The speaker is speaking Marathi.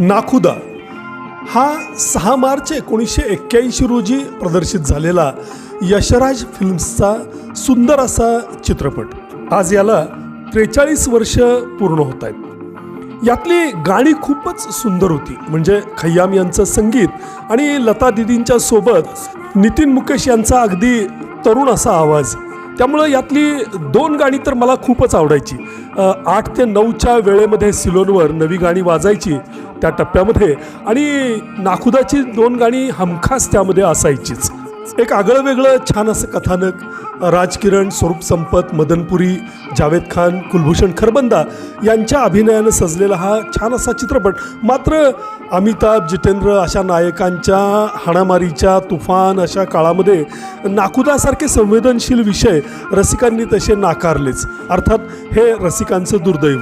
नाखुदा. हा सहा मार्च एकोणीसशे एक्क्याऐंशी रोजी प्रदर्शित झालेला यशराज फिल्म्सचा सुंदर असा चित्रपट. आज याला त्रेचाळीस वर्ष पूर्ण होत आहेत. यातली गाणी खूपच सुंदर होती. म्हणजे खय्याम यांचं संगीत आणि लता दिदींच्या सोबत नितीन मुकेश यांचा अगदी तरुण असा आवाज. त्यामुळं यातली दोन गाणी तर मला खूपच आवडायची. आठ ते नऊच्या वेळेमध्ये सिलोनवर नवी गाणी वाजायची. त्या टप्प्यामध्ये. आणि नाखुदाची दोन गाणी हमखास त्यामध्ये असायचीच. एक आगळं वेगळं छान असं कथानक राजकिरण स्वरूप संपत मदनपुरी जावेद खान कुलभूषण खरबंदा यांच्या अभिनयानं सजलेला हा छान असा चित्रपट. मात्र अमिताभ जितेंद्र अशा नायकांच्या हाणामारीच्या तुफान अशा काळामध्ये नाकुदासारखे संवेदनशील विषय रसिकांनी तसे नाकारलेच. अर्थात हे रसिकांचं दुर्दैव.